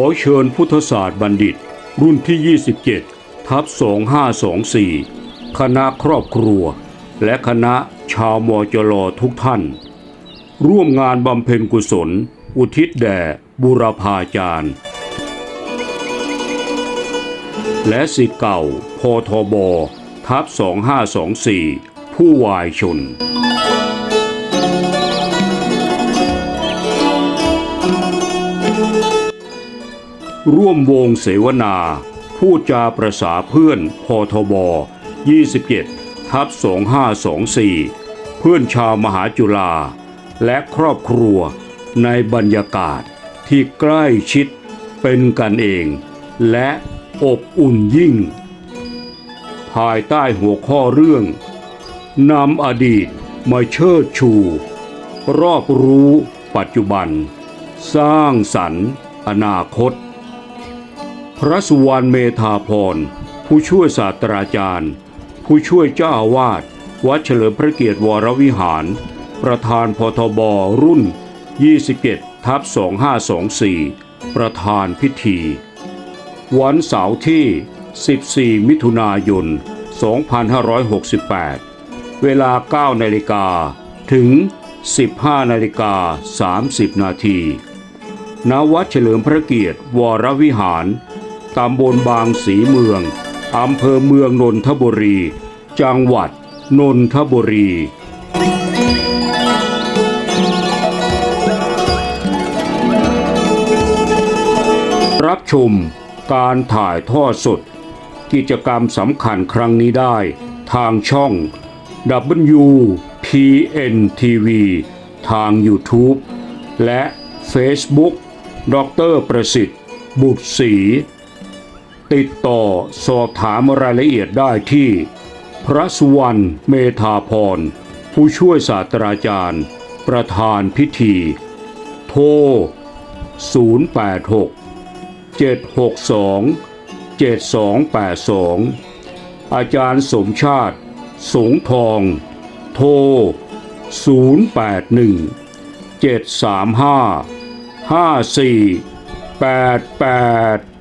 อเชิญพุทธศาสตร์บัณฑิต รุ่นที่ 27 ทับ 2524 คณะครอบครัว และคณะชาวมจรทุกท่าน ร่วมงานบำเพ็ญกุศล อุทิศแด่บุรพาจารย์ และสิทธิ์เก่าพทบทับ 2524 ผู้วายชน ร่วมวงเสวนาพูดจาประษาเพื่อนพทบ 27ทับ2524 เพื่อนชาวมหาจุฬาและครอบครัวในบรรยากาศที่ใกล้ชิดเป็นกันเอง และอบอุ่นยิ่ง ภายใต้หัวข้อเรื่องนำอดีตมาเชิดชู รอบรู้ปัจจุบัน สร้างสรรค์อนาคต พระสุวรรณเมธาพร ผู้ช่วยศาสตราจารย์ ผู้ช่วยเจ้าอาวาสวัดเฉลิมพระเกียรติวรวิหาร ประธานพทบรุ่น 27ทับ2524 ประธานพิธี วันเสาร์ที่ 14 มิถุนายน 2568 เวลา 9 นาฬิกาถึง 15 นาฬิกา 30 นาทีณวัดเฉลิมพระเกียรติวรวิหาร ตำบลบางสีเมือง อำเภอเมืองนนทบุรี จังหวัดนนทบุรี รับชมการถ่ายทอดสด กิจกรรมสำคัญครั้งนี้ได้ทางช่อง WPNTV ทาง YouTube และ Facebook ดรประสิทธิ์ บุตรศรี ติดต่อสอบถามรายละเอียดได้ที่ พระสุวรรณเมธาพร ผู้ช่วยศาสตราจารย์ ประธานพิธี โทร 086 762 7282 อาจารย์สมชาติ สงทอง โทร 081 735 5488